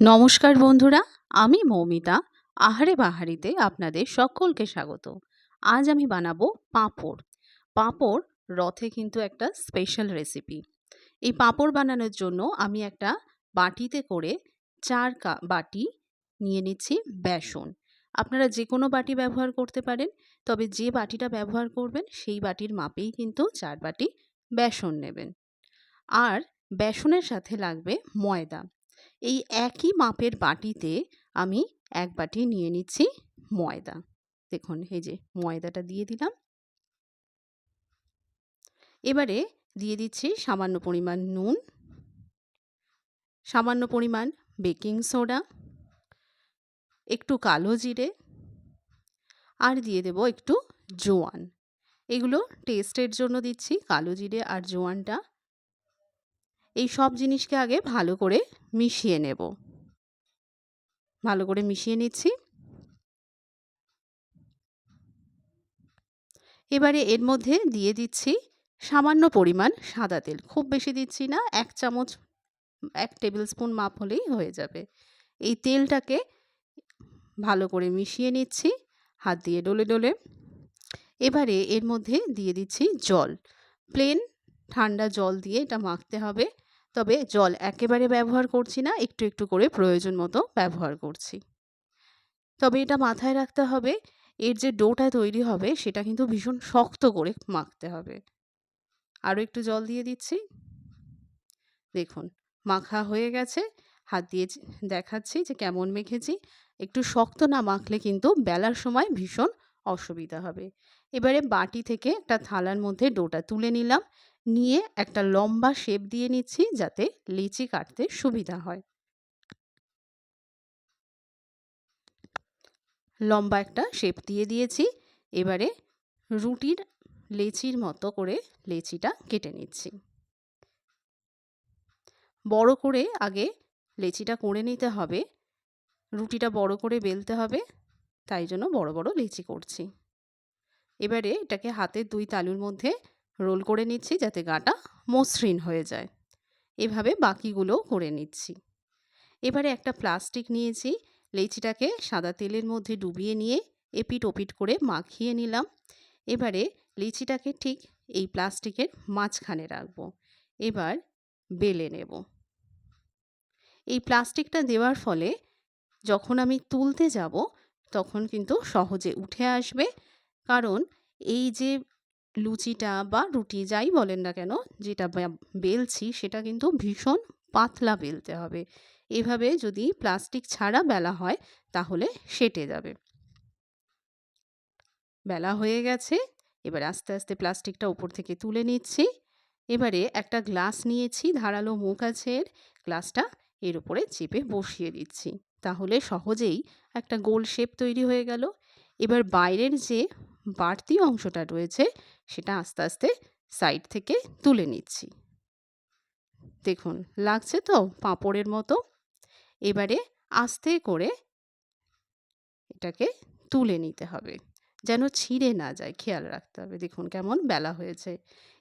নমস্কার বন্ধুরা, আমি মৌমিতা। আহারে বাহারিতে আপনাদের সকলকে স্বাগত। আজ আমি বানাবো পাঁপড়। পাঁপড় রথে কিন্তু একটা স্পেশাল রেসিপি এই পাঁপড় বানানোর জন্য আমি একটা বাটিতে করে চার কা, বাটি নিয়ে নিচ্ছি বেসন। আপনারা যে কোনো বাটি ব্যবহার করতে পারেন, তবে যে বাটিটা ব্যবহার করবেন, সেই বাটির মাপেই কিন্তু চার বাটি বেসন নেবেন। আর বেসনের সাথে লাগবে ময়দা। এই একই মাপের বাটিতে আমি এক বাটি নিয়ে নিচ্ছি ময়দা। দেখুন, এই যে ময়দাটা দিয়ে দিলাম। এবারে দিয়ে দিচ্ছি সামান্য পরিমাণ নুন, সামান্য পরিমাণ বেকিং সোডা, একটু কালো জিরে আর দিয়ে দেব একটু জোয়ান। এগুলো টেস্টের জন্য দিচ্ছি, কালো জিরে আর জোয়ানটা। এই সব জিনিসকে আগে ভালো করে মিশিয়ে নেব। ভালো করে মিশিয়ে নিচ্ছি। এবারে এর মধ্যে দিয়ে দিচ্ছি সামান্য পরিমাণ সাদা তেল। খুব বেশি দিচ্ছি না, এক চামচ, এক টেবিল স্পুন মাপ হলেই হয়ে যাবে। এই তেলটাকে ভালো করে মিশিয়ে নিচ্ছি, হাত দিয়ে ডলে ডলে। এবারে এর মধ্যে দিয়ে দিচ্ছি জল। প্লেন ঠান্ডা জল দিয়ে এটা মাখতে হবে। তবে জল একেবারে ব্যবহার করছি না, একটু একটু করে প্রয়োজন মতো ব্যবহার করছি। তবে এটা মাথায় রাখতে হবে, এর যে ডোটা তৈরি হবে সেটা কিন্তু ভীষণ শক্ত করে মাখতে হবে। আরও একটু জল দিয়ে দিচ্ছি। দেখুন, মাখা হয়ে গেছে। হাত দিয়ে দেখাচ্ছি যে কেমন মেখেছি। একটু শক্ত না মাখলে কিন্তু বেলার সময় ভীষণ অসুবিধা হবে। এবারে বাটি থেকে একটা থালার মধ্যে ডোটা তুলে নিলাম। নিয়ে একটা লম্বা শেপ দিয়ে নিচ্ছি যাতে লিচি কাটতে সুবিধা হয়। লম্বা একটা শেপ দিয়ে দিয়েছি। এবারে রুটির লেচির মতো করে লেচিটা কেটে নিচ্ছি। বড় করে আগে লেচিটা করে নিতে হবে। রুটিটা বড় করে বেলতে হবে। তাই জন্য বড় বড় লিচি করছি। এবারে এটাকে হাতের দুই তালুর মধ্যে রোল করে নিচ্ছি যাতে গাটা মসৃণ হয়ে যায়। এভাবে বাকিগুলো করে নিচ্ছি। এবারে একটা প্লাস্টিক নিয়েছি, লেচিটাকে সাদা তেলের মধ্যে ডুবিয়ে নিয়ে এপিট ওপিট করে মাখিয়ে নিলাম। এবারে লিচিটাকে ঠিক এই প্লাস্টিকের মাঝখানে রাখব। এবার বেলে নেব। এই প্লাস্টিকটা দেওয়ার ফলে যখন আমি তুলতে যাব তখন কিন্তু সহজে উঠে আসবে। কারণ এই যে লুচিটা বা রুটি যাই বলেন না কেন, যেটা বেলছি, সেটা কিন্তু ভীষণ পাতলা বেলতে হবে। এভাবে যদি প্লাস্টিক ছাড়া বেলা হয়, তাহলে সেটে যাবে। বেলা হয়ে গেছে, এবার আস্তে আস্তে প্লাস্টিকটা উপর থেকে তুলে নিচ্ছি। এবারে একটা গ্লাস নিয়েছি, ধারালো মুখ আছে গ্লাসটা এর উপরে চেপে বসিয়ে দিচ্ছি। তাহলে সহজেই একটা গোল শেপ তৈরি হয়ে গেল। এবার বাইরের যে বাড়তি অংশটা রয়েছে, সেটা আস্তে আস্তে সাইড থেকে তুলে নিচ্ছি। দেখুন, লাগছে তো পাঁপড়ের মতো। এবারে আস্তে করে এটাকে তুলে নিতে হবে, যেন ছিঁড়ে না যায়, খেয়াল রাখতে হবে। দেখুন কেমন বেলা হয়েছে।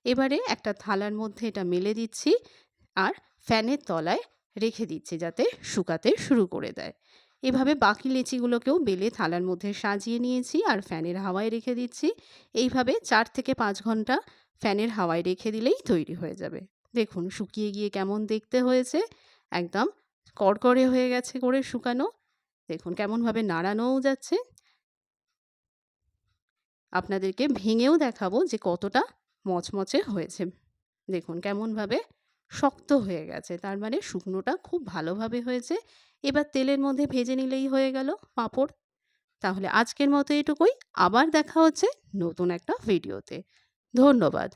এবারে একটা থালার মধ্যে এটা মেলে দিচ্ছি, আর ফ্যানের তলায় রেখে দিচ্ছি যাতে শুকাতে শুরু করে দেয়। এভাবে বাকি লেচিগুলোকেও বেলে থালার মধ্যে সাজিয়ে নিয়েছি আর ফ্যানের হাওয়ায় রেখে দিচ্ছি। এইভাবে চার থেকে পাঁচ ঘণ্টা ফ্যানের হাওয়ায় রেখে দিলেই তৈরি হয়ে যাবে। দেখুন, শুকিয়ে গিয়ে কেমন দেখতে হয়েছে। একদম কড়কড়ে হয়ে গেছে করে শুকানো। দেখুন, কেমনভাবে নাড়ানোও যাচ্ছে। আপনাদেরকে ভেঙেও দেখাবো যে কতটা মচমচে হয়েছে। দেখুন, কেমনভাবে শক্ত হয়ে গেছে। তার মানে শুকনোটা খুব ভালোভাবে হয়েছে। এবার তেলের মধ্যে ভেজে নিলেই হয়ে গেল পাঁপড়। তাহলে আজকের মতো এটুকুই। আবার দেখা হচ্ছে নতুন একটা ভিডিওতে। ধন্যবাদ।